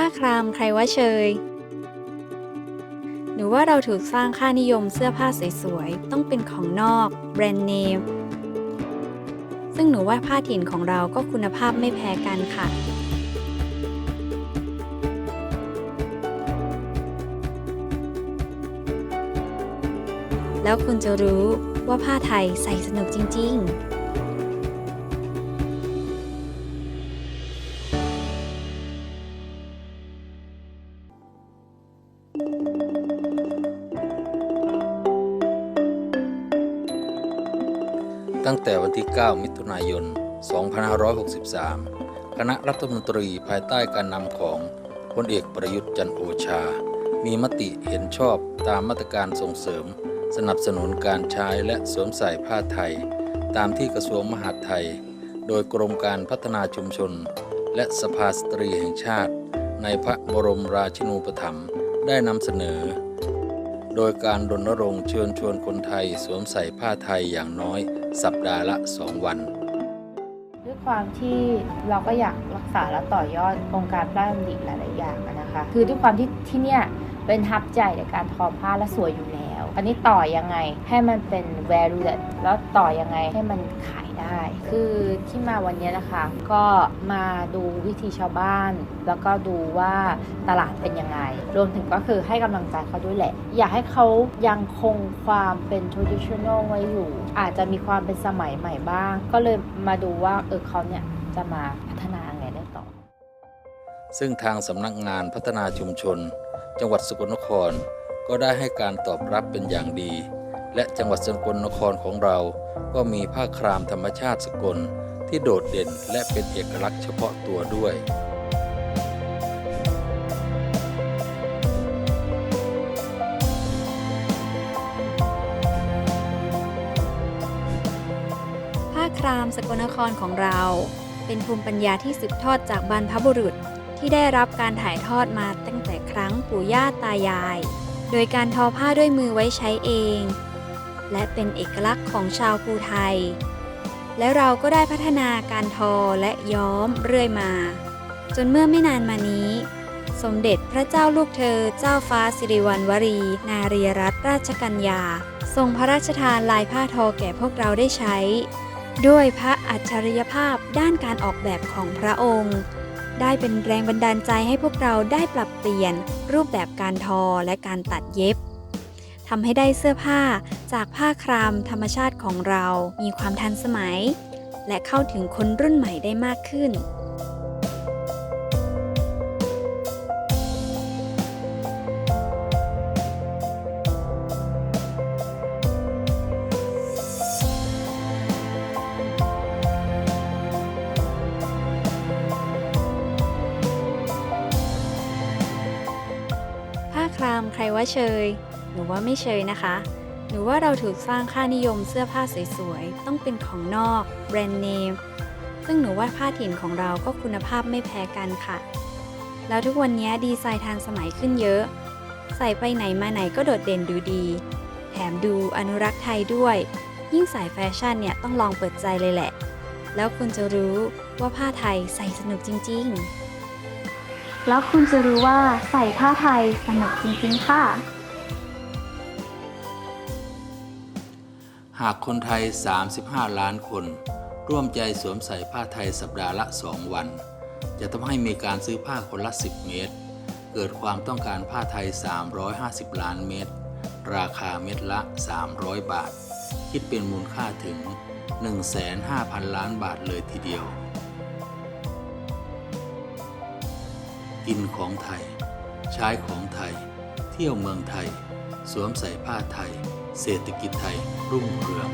ผ้าครามใครว่าเชย หรือว่าเราถูกสร้างค่านิยมเสื้อผ้าสวยๆ ต้องเป็นของนอก แบรนด์เนม ซึ่งหนูว่าผ้าถิ่นของเราก็คุณภาพไม่แพ้กันค่ะแล้วคุณจะรู้ว่าผ้าไทยใส่สนุกจริง ๆ ตั้งแต่วันที่ 9 มิถุนายน 2563 คณะรัฐมนตรีภายใต้การนำของพลเอกประยุทธ์จันโอชา มีมติเห็นชอบตามมาตรการส่งเสริม สนับสนุนการใช้และสวมใส่ผ้าไทย ตามที่กระทรวงมหาดไทย โดยกรมการพัฒนาชุมชน และสภาสตรีแห่งชาติ ในพระบรมราชินูปถัมภ์ได้นำเสนอ โดยการรณรงค์เชิญชวนคนไทยสวมใส่ผ้าไทยอย่างน้อย สัปดาห์ละ 2 วัน ด้วยความที่เราก็อยากรักษาและต่อยอดโครงการพระราชดำริหลาย ๆ อย่างนะคะ คือด้วยความที่ที่เนี่ยเป็นทับใจในการทอผ้าและสวยอยู่แล้ว อันนี้ต่อยังไงให้มันเป็น value แล้วต่อยังไงให้มันขายได้ คือที่มาวันนี้นะคะ ก็มาดูวิธีชาวบ้าน แล้วก็ดูว่าตลาดเป็นยังไง รวมถึงก็คือให้กำลังใจเขาด้วยแหละ อยากให้เขายังคงความเป็น traditional ไว้อยู่ อาจจะมีความเป็นสมัยใหม่บ้าง ก็เลยมาดูว่าเออเขาเนี่ยจะมาพัฒนาไงได้ต่อ ซึ่งทางสำนักงานพัฒนาชุมชน จังหวัดสกลนคร ก็ได้ให้การตอบรับเป็นอย่างดี และจังหวัดสกลนครของเรา ก็มีผ้าครามธรรมชาติสกลที่โดดเด่นและเป็นเอกลักษณ์เฉพาะตัวด้วยผ้าครามสกลนครของเรา เป็นภูมิปัญญาที่สืบทอดจากบรรพบุรุษที่ได้รับการถ่ายทอดมาตั้งแต่ครั้งปู่ย่าตายาย โดยการทอผ้าด้วยมือไว้ใช้เอง และเป็นเอกลักษณ์ของชาวภูไทย และเราก็ได้พัฒนาการทอและย้อมเรื่อยมา จนเมื่อไม่นานมานี้ สมเด็จพระเจ้าลูกเธอเจ้าฟ้าสิริวัณวรี นารีรัตนราชกัญญาทรงพระราชทานลายผ้าทอแก่พวกเราได้ใช้ ด้วยพระอัจฉริยภาพด้านการออกแบบของพระองค์ ได้เป็นแรงบันดาลใจให้พวกเราได้ปรับเปลี่ยนรูปแบบการทอและการตัดเย็บทำให้ได้เสื้อผ้าจากผ้าครามธรรมชาติของเรา มีความทันสมัย และเข้าถึงคนรุ่นใหม่ได้มากขึ้น ครามใครว่าเชยหนูว่าไม่เชยนะคะหนูว่าเราถูกสร้างค่านิยมเสื้อผ้าสวยๆ ต้องเป็นของนอก แบรนด์เนม ซึ่งหนูว่าผ้าถิ่นของเราก็คุณภาพไม่แพ้กันค่ะ แล้วทุกวันนี้ดีไซน์ทันสมัยขึ้นเยอะ ใส่ไปไหนมาไหนก็โดดเด่นดูดี แถมดูอนุรักษ์ไทยด้วย ยิ่งสายแฟชั่นเนี่ยต้องลองเปิดใจเลยแหละ แล้วคุณจะรู้ว่าผ้าไทยใส่สนุกจริง ๆ แล้วคุณจะรู้ว่าใส่ผ้าไทยสนุกจริงๆค่ะ หากคนไทย 35 ล้านคน ร่วมใจสวมใส่ผ้าไทยสัปดาห์ละ 2 วัน จะทำให้มีการซื้อผ้าคนละ 10 เมตร เกิดความต้องการผ้าไทย 350 ล้านเมตร ราคาเม็ดละ 300 บาท คิดเป็นมูลค่าถึง 15,000 ล้านบาทเลยทีเดียว กินของไทย ใช้ของไทย เที่ยวเมืองไทย สวมใส่ผ้าไทย เศรษฐกิจไทยรุ่งเรือง